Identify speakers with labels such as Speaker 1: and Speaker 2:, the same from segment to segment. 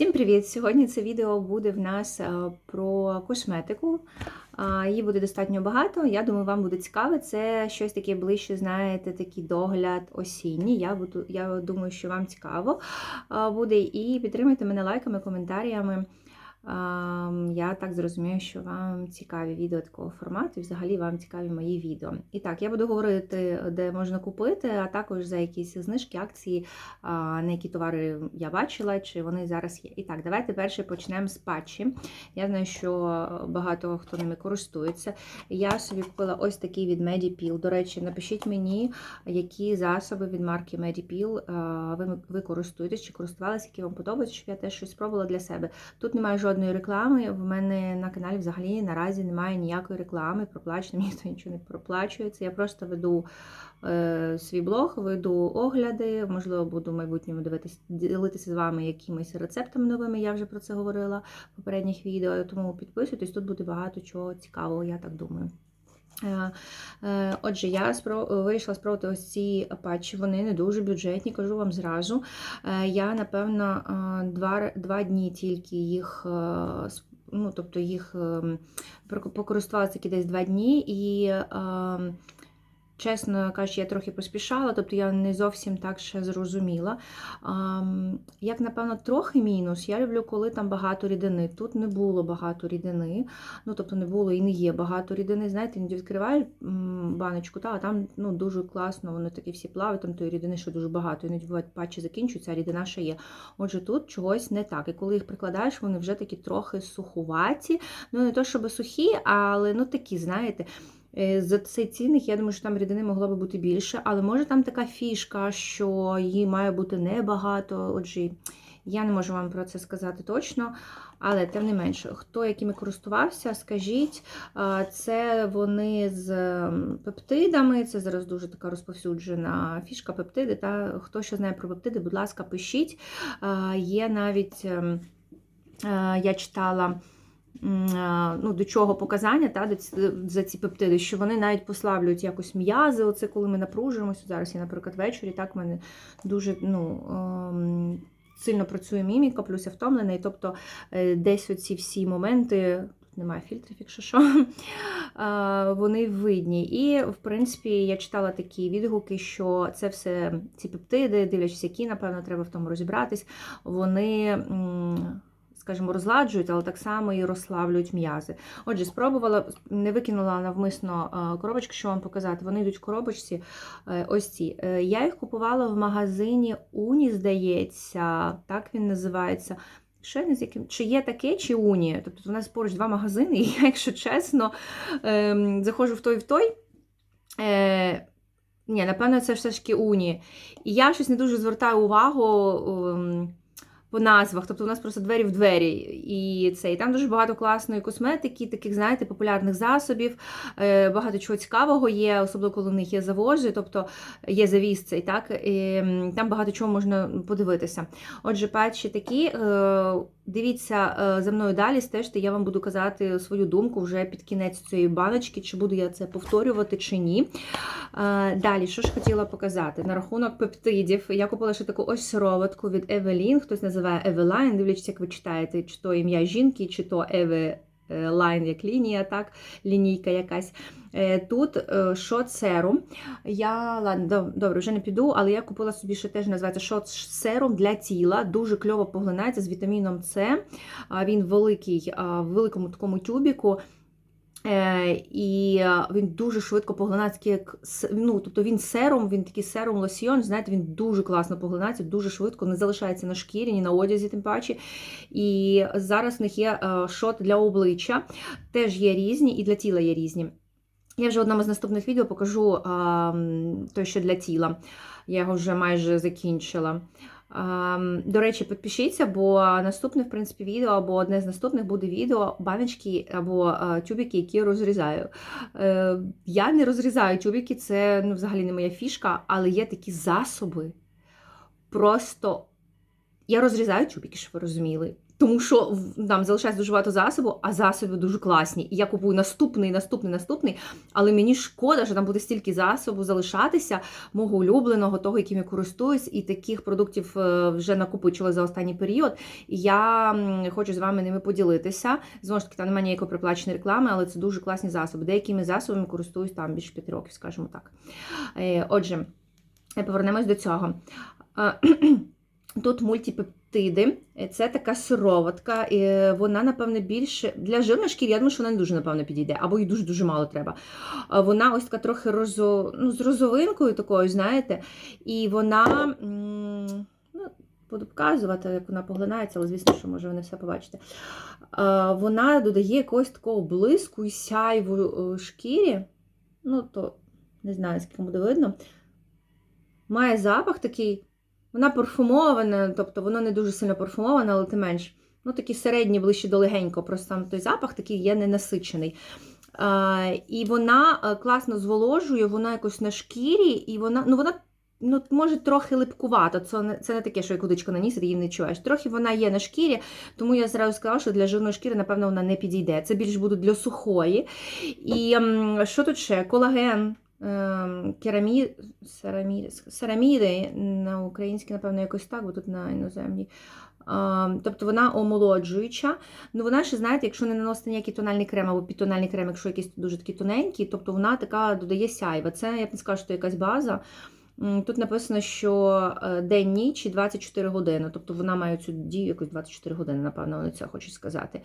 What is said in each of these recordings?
Speaker 1: Всім привіт! Сьогодні це відео буде в нас е, про косметику. Її буде достатньо багато. Я думаю, вам буде цікаво. Це щось таке ближче, знаєте, такий догляд осінній. Я буду, я думаю, що вам цікаво буде. І підтримайте мене лайками, коментарями. Я так зрозумію, що вам цікаві відео такого формату, і взагалі вам цікаві мої відео. І так, я буду говорити, де можна купити, а також за якісь знижки, акції, на які товари я бачила, чи вони зараз є. І так, давайте перше почнемо з патчі. Я знаю, що багато хто ними користується. Я собі купила ось такий від Medipil. До речі, напишіть мені, які засоби від марки Medipil ви, користуєтесь, чи користувалися, які вам подобаються, щоб я теж щось спробувала для себе. Тут немає жодної реклами. В мене на каналі взагалі наразі немає ніякої реклами. Проплачено, ніхто нічого не проплачується. Я просто веду е, свій блог, веду огляди. Можливо, буду в майбутньому дивитися, ділитися з вами якимись рецептами новими. Я вже про це говорила в попередніх відео. Тому підписуйтесь, тут буде багато чого цікавого, я так думаю. Е, е, Отже, я вирішила спробувати ось ці патчі, вони не дуже бюджетні, кажу вам зразу. Е, Я, напевно, два, два дні тільки їх, ну, тобто їх ем, покористувалася десь два дні, і ем, Чесно кажучи, я трохи поспішала, тобто я не зовсім так ще зрозуміла. Як, напевно, трохи мінус, я люблю, коли там багато рідини. Тут не було багато рідини, ну, тобто не було і не є багато рідини. Знаєте, іноді відкриваєш баночку, та, а там ну, дуже класно, вони такі всі плавають, там тої рідини, що дуже багато. Іноді бувають патчі закінчуються, а рідина ще є. Отже, тут чогось не так. І коли їх прикладаєш, вони вже такі трохи сухуваті. Ну, не то, щоб сухі, але ну такі, знаєте. Е, за цей цінник, я думаю, що там рідини могло би бути більше, але може там така фішка, що її має бути небагато. Отже, я не можу вам про це сказати точно. Але, тим не менше, хто якими користувався, скажіть, це вони з пептидами, це зараз дуже така розповсюджена фішка пептиди. Та Хто що знає про пептиди, будь ласка, пишіть. Є навіть, я читала ну, До чого показання та, за ці пептиди, що вони навіть послаблюють якось м'язи, оце коли ми напружуємося. Зараз я, наприклад, ввечері, так в мене дуже ну, ем, сильно працює міміка, плюс я втомлена, і тобто е, десь оці всі моменти. Немає фільтрів, якщо що, вони видні. І, в принципі, я читала такі відгуки, що це все ці пептиди, дивлячись, які, напевно, треба в тому розібратись, вони скажімо, розладжують, але так само і розслаблюють м'язи. Отже, спробувала, не викинула навмисно е, коробочки, що вам показати. Вони йдуть в коробочці е, ось ці. Е, я їх купувала в магазині Уні, здається, так він називається. Ще не з яким чи є таке, чи уні. Тобто у нас поруч два магазини, і я, якщо чесно, ем, заходжу в той і в той. Е, Ні, напевно, це все ж таки уні. І я щось не дуже звертаю увагу. Ем, по назвах, тобто у нас просто двері в двері. І це, і там дуже багато класної косметики, таких, знаєте, популярних засобів, е, багато чого цікавого є, особливо коли в них є завози, тобто є завіс цей, так, і там багато чого можна подивитися. Отже, патчі такі. Е, дивіться е, за мною далі, стежте, я вам буду казати свою думку вже під кінець цієї баночки, чи буду я це повторювати, чи ні. Далі, що ж хотіла показати? На рахунок пептидів. Я купила ще таку ось сироватку від Евелін. хтось називає Евелайн, дивлячись, як ви читаєте, чи то ім'я жінки, чи то Еве. Лайн як лінія, так, лінійка якась. Е, тут шот серум. Я ладно, добре, вже не піду, але я купила собі ще теж називається шот серум для тіла. Дуже кльово поглинається з вітаміном С. Він великий, в великому такому тюбіку. Е, і він дуже швидко поглинається, як ну, тобто він серум, він такий серум лосьйон, знаєте, він дуже класно поглинається, дуже швидко, не залишається на шкірі, ні на одязі, тим паче. І зараз в них є е, шот для обличчя, теж є різні, і для тіла є різні. Я вже в одному з наступних відео покажу той, що для тіла. Я його вже майже закінчила. До речі, підпишіться, бо наступне, в принципі, відео або одне з наступних буде відео баночки або тюбики, які розрізаю. Е, я не розрізаю тюбики, це ну, взагалі не моя фішка, але є такі засоби. Просто Я розрізаю тюбики, щоб ви розуміли. Тому що нам залишається дуже багато засобу, а засоби дуже класні. І я купую наступний, наступний, наступний. Але мені шкода, що там буде стільки засобу залишатися, мого улюбленого, того, яким я користуюсь, і таких продуктів е, вже накопичила за останній період. І я хочу з вами ними поділитися. Знову ж таки, там немає ніякої приплаченої реклами, але це дуже класні засоби. Деякими засобами користуюсь там більше п'яти років, скажімо так. Е, Отже, е, повернемось до цього. Тут мультипептиди, Е, це така сироватка, і вона, напевне, більше для жирної шкіри, я думаю, що вона не дуже, напевно, підійде, або їй дуже-дуже мало треба. Вона ось така трохи розо, ну, з розовинкою такою, знаєте, і вона. Ну, Буду показувати, як вона поглинається, але звісно, що може ви не все побачите. Е, Вона додає якогось такого блиску і сяйву е, шкірі. Ну, то не знаю, скільки буде видно. Має запах такий. Вона парфумована, тобто воно не дуже сильно парфумоване, але тим менш. Ну, такий середній, ближче до легенького, просто сам той запах такий є ненасичений. А, і вона е, класно зволожує, вона якось на шкірі, і вона, ну, вона ну, може трохи липкувата. Це не, це не таке, що як удичка наніс, і її не чуєш. Трохи вона є на шкірі, тому я зразу сказала, що для жирної шкіри, напевно, вона не підійде. Це більш буде для сухої. І ем, що тут ще? Колаген. Ем, Керамі... Серамі... Сераміди на українській, напевно, якось так, бо тут на іноземній. Тобто вона омолоджуюча. Ну вона ще, знаєте, якщо не наносити ніякий тональний крем або підтональний крем, якщо якийсь дуже такий тоненький, тобто вона така додає сяйва. Це я б не скажу, що якась база. Тут написано, що е, день ніч і 24 години. Тобто вона має цю дію якось 24 години, напевно, вони це хочуть сказати.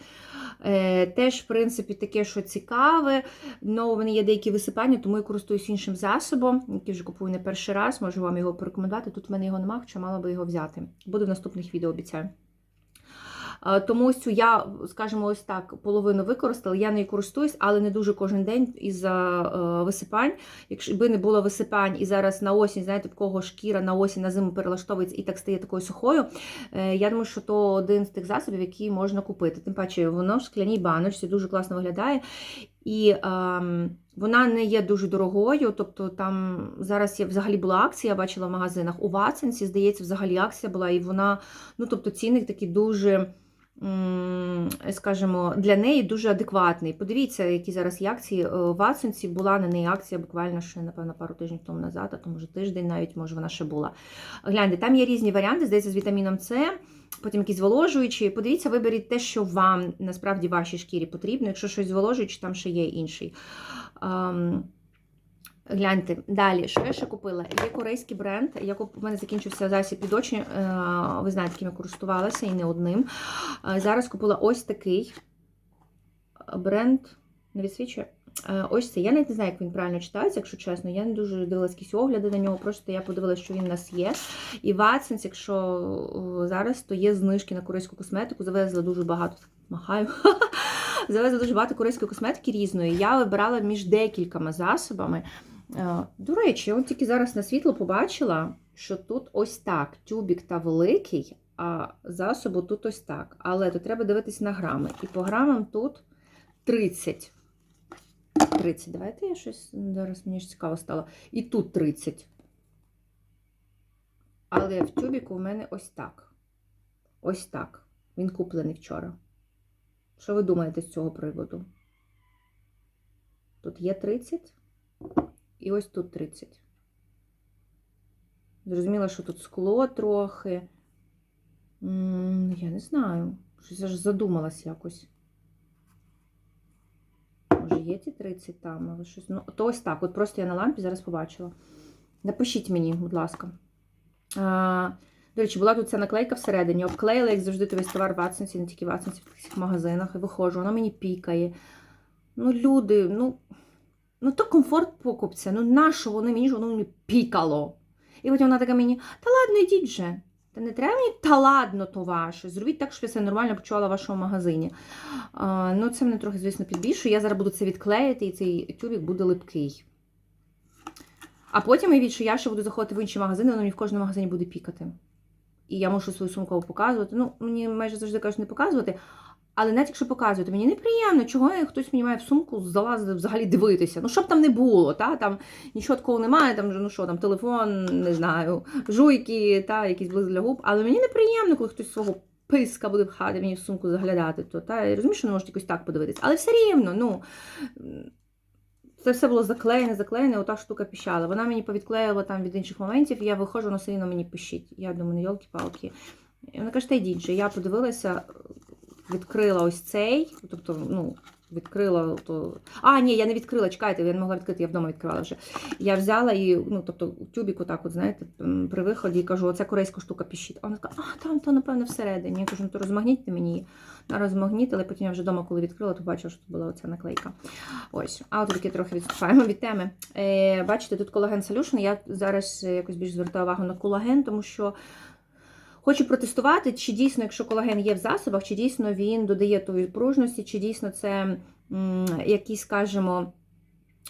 Speaker 1: Е, Теж, в принципі, таке, що цікаве. Ну, в мене є деякі висипання, тому я користуюсь іншим засобом, який вже купую не перший раз, можу вам його порекомендувати. Тут в мене його немає, хоча мала би його взяти. Буде в наступних відео, обіцяю. Е, Тому ось цю я, скажімо, ось так, половину використала. Я нею користуюсь, але не дуже кожен день із-за е, висипань. Якщо би не було висипань і зараз на осінь, знаєте, в кого шкіра на осінь на зиму перелаштовується і так стає такою сухою. е, Я думаю, що то один з тих засобів, які можна купити. Тим паче, воно в скляній баночці дуже класно виглядає. І ем, вона не є дуже дорогою. Тобто там зараз є взагалі була акція, я бачила в магазинах. У Ватсенсі, здається, взагалі акція була, і вона, ну тобто, цінник такий дуже. Скажімо, для неї дуже адекватний. Подивіться, які зараз є акції. Е, В була на неї акція буквально ще, напевно, пару тижнів тому назад, а то може тиждень навіть, може вона ще була. Гляньте, там є різні варіанти, здається, з вітаміном С, потім якісь зволожуючі. Подивіться, виберіть те, що вам насправді вашій шкірі потрібно. Якщо щось зволожуюче, там ще є інший. Ам, Гляньте, далі, що я ще купила? Є корейський бренд. Я куп... У мене закінчився засіб під очі. е, Ви знаєте, яким я користувалася і не одним. Е, Зараз купила ось такий бренд. Не відсвічує. Е, Ось це. Я навіть не знаю, як він правильно читається, якщо чесно. Я не дуже дивилась якісь огляди на нього, просто я подивилася, що він у нас є. І Watsons, якщо зараз, то є знижки на корейську косметику. Завезли дуже багато. Махаю. Завезли дуже багато корейської косметики різної. Я вибирала між декількома засобами. Е, До речі, я тільки зараз на світло побачила, що тут ось так. Тюбік та великий, а засобу тут ось так. Але то треба дивитись на грами. І по грамам тут 30. 30. Давайте я щось зараз мені ж цікаво стало. І тут 30. Але в тюбіку у мене ось так. Ось так. Він куплений вчора. Що ви думаєте з цього приводу? Тут є 30, і ось тут 30. Зрозуміло, що тут скло трохи. Я не знаю. Щось я ж задумалась якось. Є ті 30 там, але щось. Ну, то ось так. От просто я на лампі зараз побачила. Напишіть мені, будь ласка. А, до речі, була тут ця наклейка всередині. Обклеїла, як завжди, весь товар в Ватсонсі, не тільки в Ватсонсі, в таких магазинах. І виходжу, воно мені пікає. Ну, люди, ну, ну то комфорт покупця. Ну, нащо воно мені, що воно мені пікало? І потім вона така мені, та ладно, йдіть вже. Та не треба мені та ладно, то ваше. Зробіть так, щоб я себе нормально почувала в вашому магазині. А, ну, це мене трохи, звісно, підбільшує. Я зараз буду це відклеїти, і цей тюбік буде липкий. А потім я що я ще буду заходити в інші магазини, воно мені в кожному магазині буде пікати. І я можу свою сумку показувати. Ну, мені майже завжди кажуть не показувати. Але навіть якщо показуєте, мені неприємно, чого я- хтось мені має в сумку залазити взагалі дивитися. Ну, щоб там не було, та? там нічого такого немає, там, ну що, там телефон, не знаю, жуйки, та, якийсь блиск для губ. Але мені неприємно, коли хтось свого писка буде пхати мені в сумку заглядати. То, та? Я розумію, що не можуть якось так подивитися. Але все рівно, ну. Це все було заклеєне, заклеєне, ота штука піщала. Вона мені повідклеїла там від інших моментів, я виходжу, вона все рівно мені пищить. Я думаю, ну йолки-палки. І вона каже, та йдіть же. Я подивилася, відкрила ось цей, тобто, ну, відкрила то. А, ні, я не відкрила, чекайте, я не могла відкрити, я вдома відкривала вже. Я взяла і, ну, тобто, тюбік, отак, от, знаєте, при виході і кажу, оце корейська штука піщить. А вона така, а, там то, напевно, всередині. Я кажу, ну то розмагнітьте мені її. На розмагнітили, потім я вже вдома, коли відкрила, то бачила, що тут була оця наклейка. Ось, а от таки трохи відступаємо від теми. Е, бачите, тут колаген Solution. Я зараз е, якось більш звертаю увагу на колаген, тому що хочу протестувати, чи дійсно, якщо колаген є в засобах, чи дійсно він додає тої пружності, чи дійсно це якийсь, скажімо,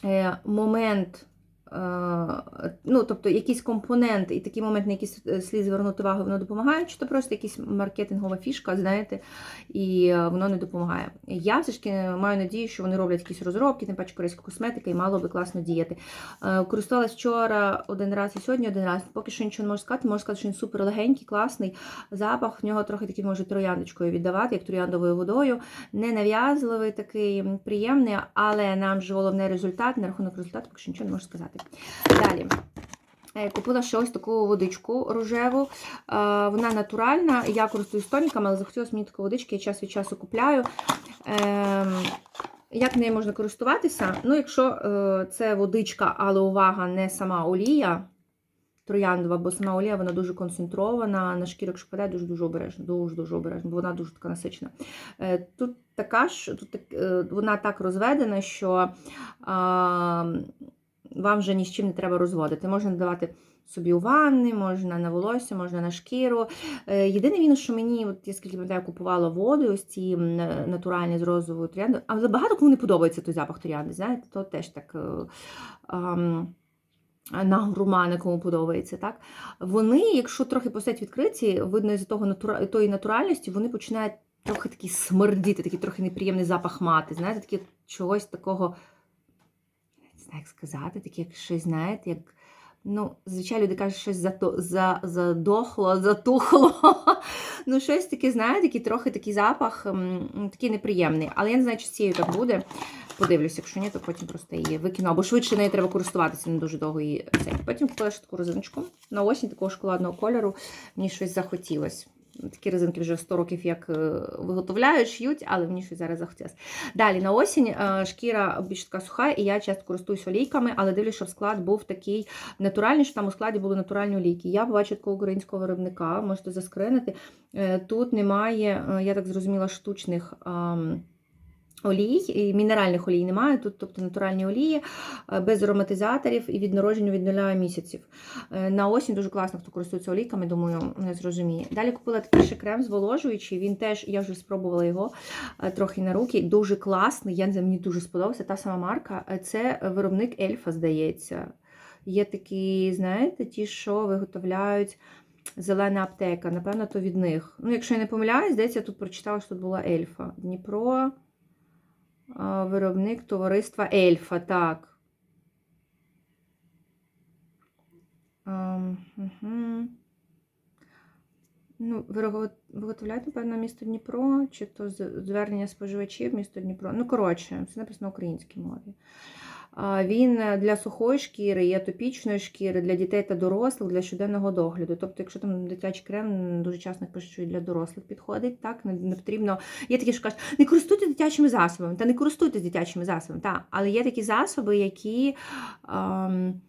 Speaker 1: е, момент. Е, Ну, тобто якийсь компонент і такий момент, на який слід звернути увагу, воно допомагає, чи то просто якась маркетингова фішка, знаєте, і е, воно не допомагає. Я все ж таки маю надію, що вони роблять якісь розробки, тим паче корейська косметика, і мало би класно діяти. Е, Користувалась вчора один раз і сьогодні один раз. Поки що нічого не можу сказати. Можу сказати, що він супер легенький, класний. Запах в нього трохи такий може трояндочкою віддавати, як трояндовою водою. Не нав'язливий, такий приємний, але нам же головне результат. На рахунок результату, поки що нічого не можу сказати. Далі. Е, Купила ще ось таку водичку рожеву. Е, Вона натуральна. Я користуюсь тоніками, але захотілося мені таку водички, я час від часу купляю. Ем, Як нею можна користуватися? Ну, якщо е, це водичка, але увага, не сама олія трояндова, бо сама олія вона дуже концентрована, на шкіру, якщо падає, дуже-дуже обережно, дуже-дуже обережно, бо вона дуже така насичена. Тут така ж, тут так- вона так розведена, що вам вже ні з чим не треба розводити. Можна додавати собі у ванни, можна на волосся, можна на шкіру. Е, Єдине мінус, що мені, от я скільки пам'ятаю, купувала воду, ось ці натуральні з розовою трояндою, але багато кому не подобається той запах троянди, знаєте, то теж так. е, ам, на гурмани, кому подобається, так? Вони, якщо трохи постать відкриті, видно із того натура... тої натуральності, вони починають трохи такі смердіти, такий трохи неприємний запах мати. Знаєте, такі чогось такого, знаю, як сказати, таке як щось, знаєте, як. Ну, звичайно, люди кажуть, щось задохло, затухло. ну, щось таке, знаєте, такий трохи такий запах, такий неприємний. Але я не знаю, чи з цією так буде. Подивлюся, якщо ні, то потім просто її викину. Або швидше нею треба користуватися, не дуже довго її. Потім купила ще таку резиночку. На осінь такого шоколадного кольору. Мені щось захотілося. Такі резинки вже 100 років як е, виготовляють, ш'ють, але мені щось зараз захотілося. Далі на осінь е, шкіра більш така суха, і я часто користуюсь олійками, але дивлюсь, що склад був такий натуральний, що там у складі були натуральні олійки. Я бачу такого українського виробника, можете заскринити. Е, Тут немає, я так зрозуміла, штучних. Олій, і мінеральних олій немає, тут тобто натуральні олії, е, без ароматизаторів і від народження від нуля місяців. Е, На осінь дуже класно, хто користується олійками, думаю, не зрозуміє. Далі купила такий ще крем зволожуючий, він теж, я вже спробувала його е, трохи на руки, дуже класний, я мені дуже сподобався, та сама марка. Це виробник Ельфа, здається. Є такі, знаєте, ті, що виготовляють зелена аптека. Напевно, то від них. Ну, якщо я не помиляюсь, здається, я тут прочитала, що тут була Ельфа. Дніпро. А, Виробник товариства Ельфа, так. Угу. Ну, виготовляють, напевно, місто Дніпро, чи то звернення споживачів місто Дніпро. Ну, коротше, все написано на українській мові. Він е, для сухої шкіри, є атопічної шкіри, для дітей та дорослих, для щоденного догляду. Тобто, якщо там дитячий крем, дуже часто пишуть, що для дорослих підходить, так, не, не потрібно. Є такі, що кажуть, не користуйтесь дитячими засобами, та не користуйтесь дитячими засобами. Та. Але є такі засоби, які. ем,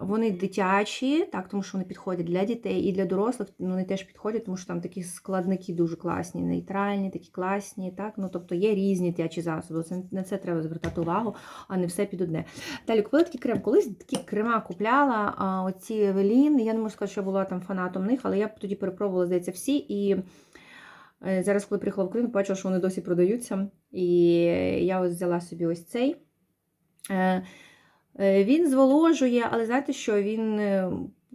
Speaker 1: вони дитячі, так, тому що вони підходять для дітей і для дорослих. ну, Вони теж підходять, тому що там такі складники дуже класні, нейтральні, такі класні. Так? Ну, тобто є різні дитячі засоби. Це, на це треба звертати увагу, а не все під одне. Далі купила такий крем. Колись такі крема купляла, а оці Евелін. Я не можу сказати, що я була там фанатом них, але я тоді перепробувала, здається, всі. І е, зараз, коли приїхала в Україну, побачила, що вони досі продаються. І я ось взяла собі ось цей. Е, Він зволожує, але знаєте що, він е,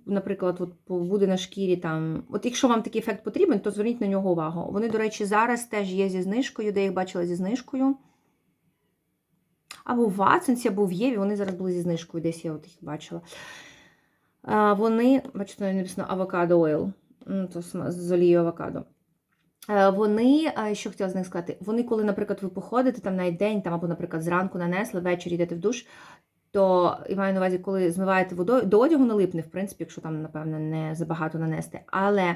Speaker 1: наприклад, от буде на шкірі там. От якщо вам такий ефект потрібен, то зверніть на нього увагу. Вони, до речі, зараз теж є зі знижкою, де я їх бачила зі знижкою. Або в Ватсенсі, або в Єві, вони зараз були зі знижкою, десь я от їх бачила. Вони, бачите, написано авокадо ойл, то з- олією авокадо. Е, Вони, що хотіла з них сказати, вони, коли, наприклад, ви походите там на день, там, або, наприклад, зранку нанесли, ввечері йдете в душ, то я маю на увазі, коли змиваєте водою, до одягу не липне, в принципі, якщо там, напевно, не забагато нанести. Але е,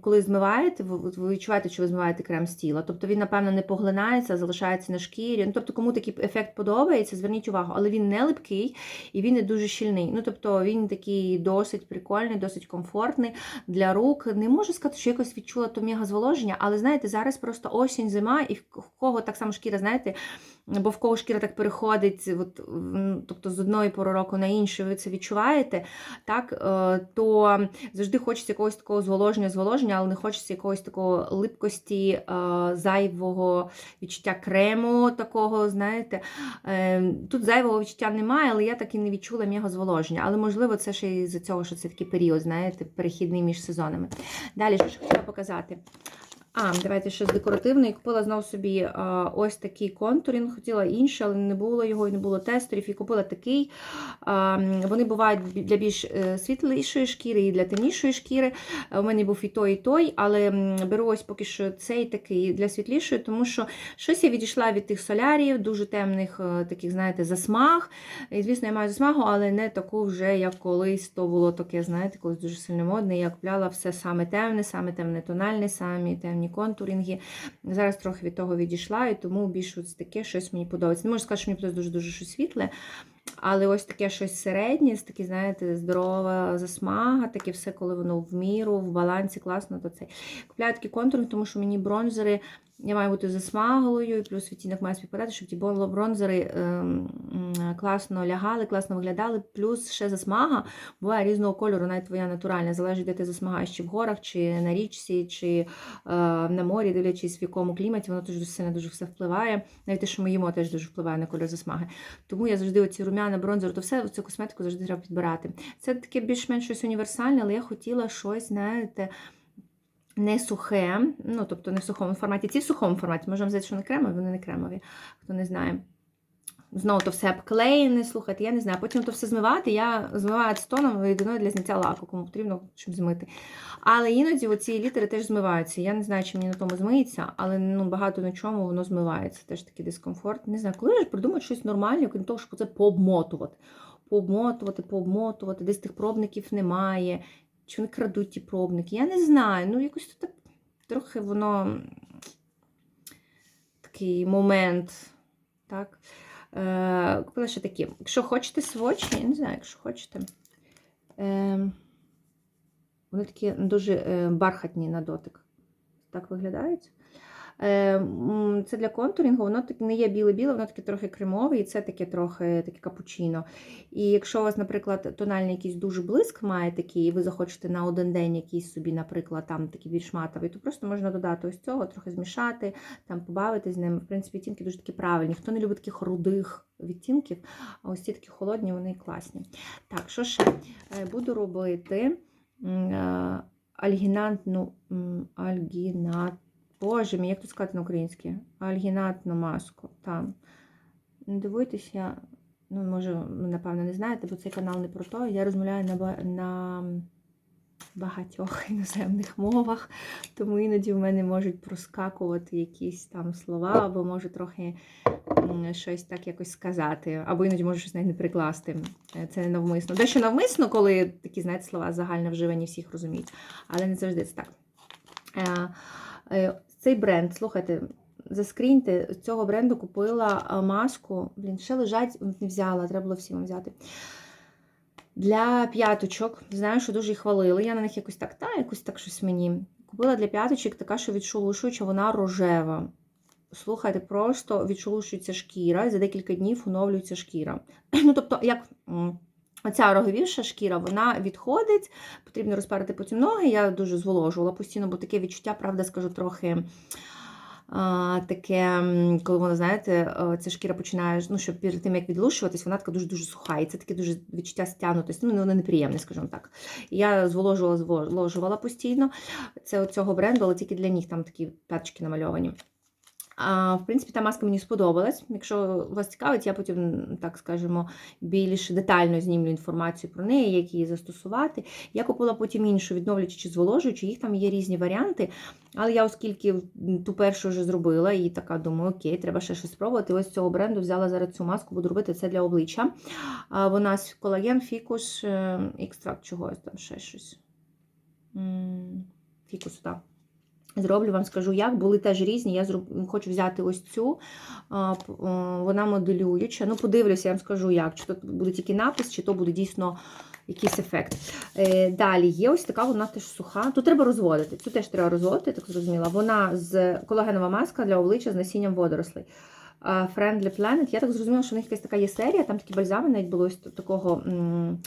Speaker 1: коли змиваєте, ви відчуваєте, що ви змиваєте крем з тіла. Тобто він, напевно, не поглинається, залишається на шкірі. Ну, тобто, кому такий ефект подобається, зверніть увагу, але він не липкий і він не дуже щільний. Ну, тобто він такий досить прикольний, досить комфортний для рук. Не можу сказати, що якось відчула то мега зволоження, але знаєте, зараз просто осінь, зима, і в кого так само шкіра, знаєте, бо в кого шкіра так переходить, от, тобто з одної пори року на іншу, ви це відчуваєте, так, е, то завжди хочеться якогось такого зволоження, зволоження, але не хочеться якогось такого липкості, е, зайвого відчуття крему такого, знаєте. Е, Тут зайвого відчуття немає, але я так і не відчула м'яго зволоження. Але можливо, це ще із-за цього, що це такий період, знаєте, перехідний між сезонами. Далі, що ж хотіла показати. А, давайте ще з декоративної. Купила знову собі а, ось такий контурінг. Хотіла інший, але не було його і не було тестерів. І купила такий. А, вони бувають для більш е, світлішої шкіри і для темнішої шкіри. Е, У мене був і той, і той, але беру ось поки що цей такий для світлішої, тому що щось я відійшла від тих солярів, дуже темних е, таких, знаєте, засмаг. І, звісно, я маю засмагу, але не таку вже, як колись то було таке, знаєте, колись дуже сильно модне. Я купляла все саме темне, саме темне тональне, самі темні контуринги. Зараз трохи від того відійшла, і тому більш ось таке щось мені подобається. Не можу сказати, що мені подобається дуже-дуже світле. Але ось таке щось середнє, таке, знаєте, здорова засмага, таке все, коли воно в міру, в балансі, класно, то це. Купляю такі контури, тому що мені бронзери, я маю бути засмаглою, і плюс відтінок має співпадати, щоб ті бронзери ем, класно лягали, класно виглядали. Плюс ще засмага буває різного кольору, навіть твоя натуральна, залежить, де ти засмагаєш, чи в горах, чи на річці, чи е, на морі, дивлячись в якому кліматі, воно дуже сильно дуже все впливає. Навіть те, що ми їмо, теж дуже впливає на кольор засмаги. Тому я завжди оці рум'яна, бронзер, то все цю косметику завжди треба підбирати. Це таке більш-менш щось універсальне, але я хотіла щось, знаєте. Не сухе, ну тобто не в сухому форматі. Ці в сухому форматі. Можемо сказати, що не кремові, вони не кремові, хто не знає. Знову то все обклеєне, слухайте, я не знаю. Потім то все змивати. Я змиваю ацетоном рідиною для зняття лаку, кому потрібно, щоб змити. Але іноді оці літери теж змиваються. Я не знаю, чи мені на тому змиється, але ну, багато на чому воно змивається. Теж такий дискомфорт. Не знаю, коли ж придумати щось нормальне, крім того, щоб це пообмотувати. Пообмотувати, пообмотувати, десь тих пробників немає. Чи вони крадуть ті пробники? Я не знаю. Ну, якось тут трохи воно такий момент. Так. Е, ще такі. Якщо хочете свочні, я не знаю, якщо хочете. Е, вони такі дуже е, бархатні на дотик. Так виглядають. Е, Це для контурінгу, воно так не є біле-біле, воно таке трохи кремове, і це таке трохи таке капучино. І якщо у вас, наприклад, тональний якийсь дуже блиск має такий, і ви захочете на один день якийсь собі, наприклад, там такий більш матовий, то просто можна додати ось цього, трохи змішати, там побавитись з ним. В принципі, відтінки дуже такі правильні. Хто не любить таких рудих відтінків, а ось ці такі холодні, вони класні. Так, що ще? Е, Буду робити е, альгінатну альгінат. Боже мій, як тут сказати на українській? Альгінатну маску. Там. Не дивуйтесь, я, ну, може, напевно, не знаєте, бо цей канал не про то. Я розмовляю на, на багатьох іноземних мовах, тому іноді в мене можуть проскакувати якісь там слова, або можу трохи щось так якось сказати, або іноді можу щось не прикласти. Е, Це не навмисно. Дещо навмисно, коли такі, знаєте, слова загально вживані, всіх розуміють, але не завжди це так. Цей бренд, слухайте, заскріньте, з цього бренду купила маску. Блін, ще лежать, не взяла, треба було всім взяти. Для п'яточок. Знаю, що дуже їх хвалили. Я на них якось так, та, якось так щось мені. Купила для п'яточок така, що відшелушуюча, вона рожева. Слухайте, просто відшелушується шкіра, і за декілька днів оновлюється шкіра. Ну, тобто, як. Оця роговівша шкіра, вона відходить, потрібно розпарити потім ноги. Я дуже зволожувала постійно, бо таке відчуття, правда, скажу, трохи таке, коли воно, знаєте, е, ця шкіра починає, ну, що перед тим, як відлущуватись, вона така дуже-дуже суха. І це таке дуже відчуття стягнутості, ну, воно неприємне, скажімо так. Я зволожувала, зволожувала постійно. Це цього бренду, але тільки для них там такі п'яточки намальовані. А, В принципі, та маска мені сподобалась. Якщо вас цікавить, я потім, так скажемо, більш детально знімлю інформацію про неї, як її застосувати. Я купила потім іншу, відновлюючи чи зволожуючи, їх там є різні варіанти. Але я, оскільки ту першу вже зробила, і така думаю, окей, треба ще щось спробувати. Ось з цього бренду взяла зараз цю маску, буду робити це для обличчя. А, Вона з колаген, фікус, е, екстракт чогось там ще щось. Фікус, так. Зроблю вам, скажу, як. Були теж різні. Я зроб... хочу взяти ось цю, вона моделююча. Ну, подивлюся, я вам скажу, як. Чи то буде тільки напис, чи то буде дійсно якийсь ефект. Е, далі є ось така, вона теж суха. Тут треба розводити. Цю теж треба розводити, так зрозуміла. Вона з колагенова маска для обличчя з насінням водорослей. Friendly Planet. Я так зрозуміла, що в них якась така є серія, там такі бальзами навіть було ось такого. м,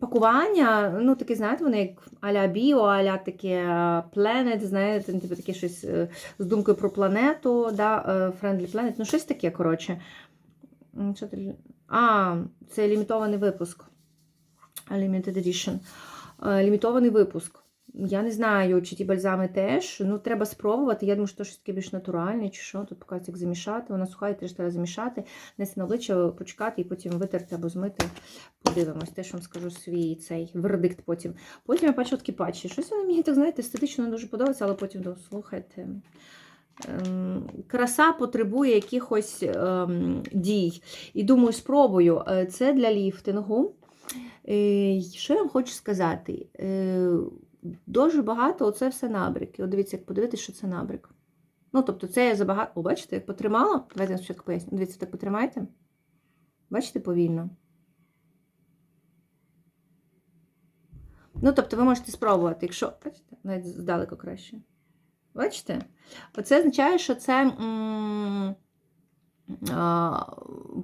Speaker 1: Пакування, ну таке, знаєте, вони як аля біо, аля таке Planet, знаєте, типу таке щось е, з думкою про планету, да, е, Friendly Planet, ну щось таке, коротше. А, це лімітований випуск. Limited Edition. Е, Лімітований випуск. Я не знаю, чи ті бальзами теж. Ну, треба спробувати. Я думаю, що щось таке більш натуральне, чи що. Тут показується, як замішати. Вона суха, теж треба замішати, нести на обличчя, почекати і потім витерти або змити. Подивимось, теж вам скажу свій цей вердикт потім. Потім я бачу такі патчі. Щось вони мені так, знаєте, естетично не дуже подобається, але потім думаю, слухайте. ем, Краса потребує якихось ем, дій. І думаю, спробую. Е, Це для ліфтингу. Е, Що я вам хочу сказати? Е, Дуже багато оце все набрики. От дивіться, як подивитися, що це набрик. Ну, тобто, це я забагато. О, бачите, як потримала? Давайте я спочатку поясню. Дивіться, так потримайте. Бачите, повільно. Ну, тобто, ви можете спробувати, якщо. Бачите, навіть здалеку краще. Бачите? Оце означає, що це. м,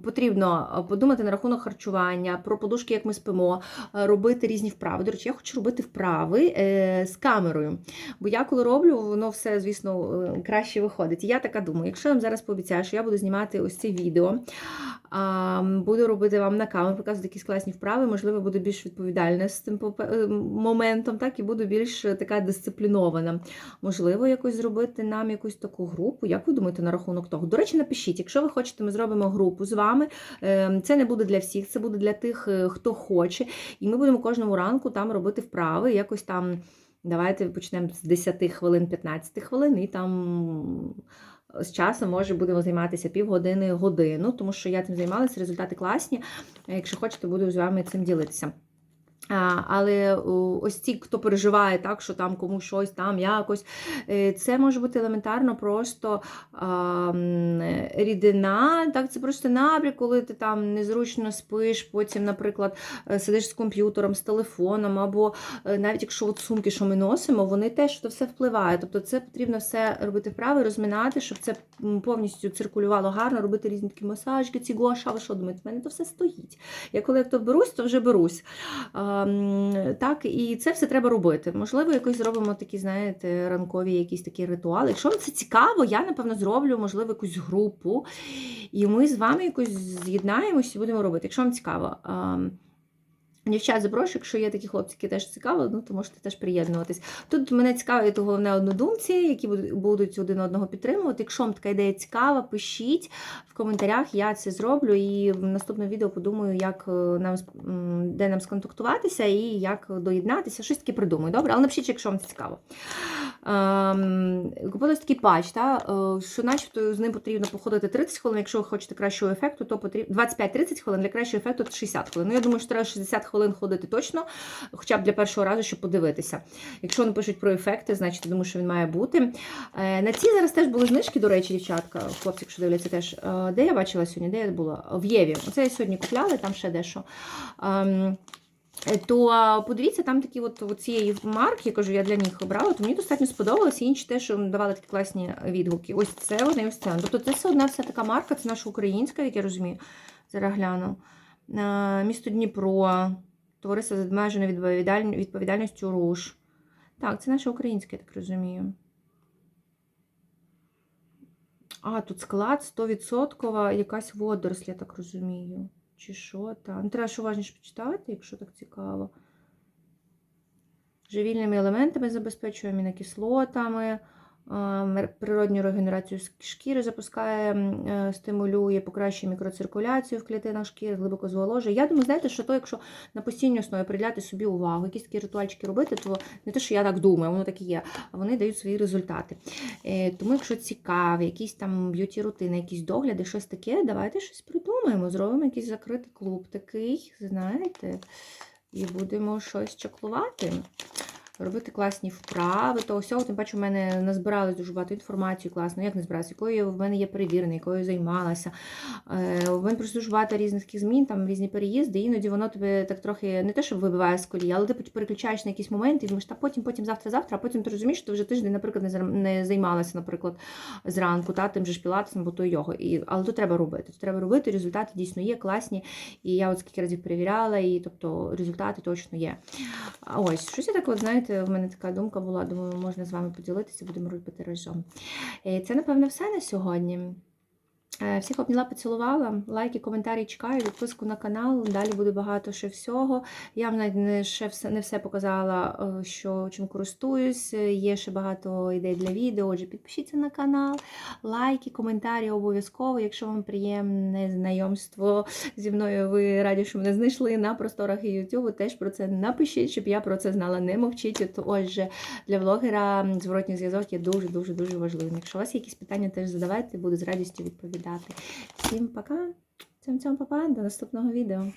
Speaker 1: Потрібно подумати на рахунок харчування, про подушки, як ми спимо, робити різні вправи. До речі, я хочу робити вправи е, з камерою. Бо я коли роблю, воно все, звісно, е, краще виходить. І я така думаю, якщо я вам зараз пообіцяю, що я буду знімати ось це відео, буду робити вам на камеру, показувати якісь класні вправи, можливо, буду більш відповідальна з цим е, моментом, так, і буду більш така дисциплінована. Можливо, якось зробити нам якусь таку групу. Як ви думаєте на рахунок того? До речі, напишіть, якщо ви хочете, ми зробимо групу з вами. Е, Це не буде для всіх, це буде для тих, е, хто хоче. І ми будемо кожному ранку там робити вправи, якось там. Давайте почнемо з 10 хвилин, 15 хвилин, і там з часом, може, будемо займатися півгодини, годину, тому що я цим займалася, результати класні. Якщо хочете, буду з вами цим ділитися. Але ось ті, хто переживає, так, що там комусь щось там якось, е, це може бути елементарно просто рідина, так, це просто набряк, коли ти там незручно спиш, потім, наприклад, е, сидиш з комп'ютером, з телефоном, або е, навіть якщо от сумки, що ми носимо, вони теж то все впливає. Тобто це потрібно все робити вправи, розминати, щоб це повністю циркулювало гарно, робити різні такі масажки, ці гуаша, ви що думаєте, в мене то все стоїть. Я коли як то берусь, то вже берусь. Так, і це все треба робити. Можливо, якось зробимо такі, знаєте, ранкові якісь такі ритуали. Якщо вам це цікаво, я, напевно, зроблю, можливо, якусь групу. І ми з вами якось з'єднаємось і будемо робити. Якщо вам цікаво. Дівчат, запрошую, якщо є такі хлопці, які теж цікаво, ну то можете теж приєднуватись. Тут мене цікавить головне однодумці, які будуть- один одного підтримувати. Якщо вам така ідея цікава, пишіть в коментарях, я це зроблю. І в наступному відео подумаю, як е, нам де нам сконтактуватися і як доєднатися. Щось таке придумаю. Добре, але напишіть, якщо вам це цікаво. Ем, Купила такий патч, та, е, що начебто з ним потрібно походити 30 хвилин. Якщо ви хочете кращого ефекту, то потрібно 25-30 хвилин, для кращого ефекту 60 хвилин. Ну, я думаю, що треба 60 хвилин ходити точно, хоча б для першого разу, щоб подивитися. Якщо вони пишуть про ефекти, значить я думаю, що він має бути. Е, На ці зараз теж були знижки, до речі, дівчатка, хлопці, якщо дивляться теж. Е, Де я бачила сьогодні? Де я була? В Єві. Оце я сьогодні купляла, там ще дещо. Ем, то подивіться, там такі от цієї марки, я кажу, я для них обрала, то мені достатньо сподобалося, інші теж давали такі класні відгуки. Ось це одне і ось це. Тобто це все одна вся така марка, це наша українська, як я розумію. Зараз гляну. Місто Дніпро, товариство з обмеженою відповідаль- відповідальністю Руш. Так, це наша українська, я так розумію. А, тут склад 100% якась водоросль, я так розумію. Чи що там? Ну, треба ж уважніше почитати, якщо так цікаво. Живільними елементами забезпечує амінокислотами, природню регенерацію шкіри запускає, е, стимулює, покращує мікроциркуляцію в клітинах шкіри, глибоко зволожує. Я думаю, знаєте, що то, якщо на постійній основі приділяти собі увагу, якісь такі ритуальчики робити, то не те, що я так думаю, воно так і є, а вони дають свої результати. Е, Тому, якщо цікаві, якісь там б'юті рутини, якісь догляди, щось таке, давайте щось придумаємо. Зробимо якийсь закритий клуб такий, знаєте, і будемо щось чаклувати. Робити класні вправи, то всього, тим паче, у мене назбиралось дуже багато інформації класно, як не збиралася, якою в мене є перевірена, якою займалася. Е, У мене просто дуже багато різних змін, там різні переїзди, іноді воно тебе так трохи не те, що вибиває з колії, але ти переключаєш на якісь моменти і думаєш, та потім, потім, завтра, завтра, а потім ти розумієш, що ти вже тиждень, наприклад, не займалася, наприклад, зранку, та, тим же ж пілатесом, бо то його. І, але то треба робити. То треба робити, результати дійсно є класні. І я от скільки разів перевіряла, і тобто результати точно є. Ось, щось я так, от, знаєте, в мене така думка була, думаю, можна з вами поділитися, будемо робити разом. Е, Це, напевно, все на сьогодні. Е, Всіх обняла, поцілувала. Лайки, коментарі чекаю, підписку на канал. Далі буде багато ще всього. Я навіть не, ще все, не все показала, е, що, чим користуюсь. Е, Є ще багато ідей для відео. Отже, підпишіться на канал, лайки, коментарі обов'язково. Якщо вам приємне знайомство зі мною, ви раді, що мене знайшли на просторах YouTube, теж про це напишіть, щоб я про це знала. Не мовчіть. От, отже, для влогера зворотній зв'язок є дуже-дуже дуже важливим. Якщо у вас є якісь питання, теж задавайте, буду з радістю відповідати. Всім пока! Цьом-цьом, папа, до наступного відео.